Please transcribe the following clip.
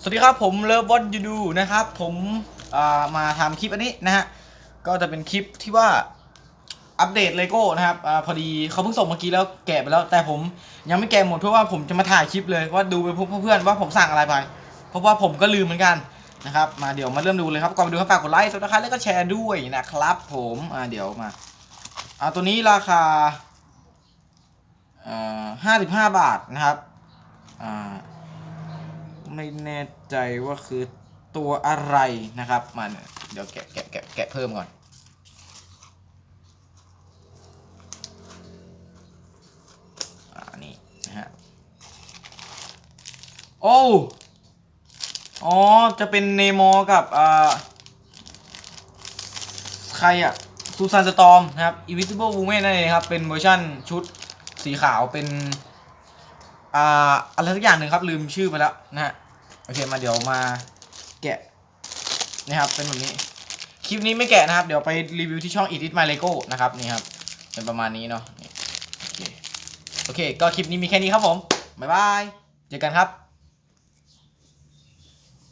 สวัสดีครับผมเลิฟวอตยูดูนะครับ ผมามาทำคลิปอันนี้นะฮะก็จะเป็นคลิปที่ว่าอัปเดตเลโก้นะครับอพอดีเขาเพิ่งส่งเมื่อกี้แล้วแกะไปแล้ว แต่ผมยังไม่แกะหมดเพราะว่าผมจะมาถ่ายคลิปเลยว่าดูไปพวกเพื่อนว่าผมสั่งอะไรไป เพราะว่าผมก็ลืมเหมือนกันนะครับมาเดี๋ยวมาเริ่มดูเลยครับก่อนไปดูครับฝากกดไลค์ซับสไครต์แล้วก็แชร์ด้วยนะครับ ผมอ่าเดี๋ยวมาเอาตัวนี้ราคาห้าสิบห้าบาทนะครับอ่า ไม่แน่ใจว่าคือตัวอะไรนะครับมันเดี๋ยวแกะแกะแกะแกะเพิ่มก่อน อ่านี่นะฮะ โอ้ อ๋อ จะเป็นเนโมกับอ่าใครอะซูซานสตอมนะครับ Invisible Woman นั่นเองครับ เป็นเวอร์ชั่นชุดสีขาวเป็น อ่า อะไรสักอย่างหนึ่งครับ ลืมชื่อไปแล้วนะฮะ โอเคมาเดี๋ยวมาแกะนะครับเป็นแบบนี้ คลิปนี้ไม่แกะนะครับ เดี๋ยวไปรีวิวที่ช่อง Edit My Lego นะครับนี่ครับเป็นประมาณนี้เนาะโอเคโอเค ก็คลิปนี้มีแค่นี้ครับผม บ๊ายบาย เจอกันครับ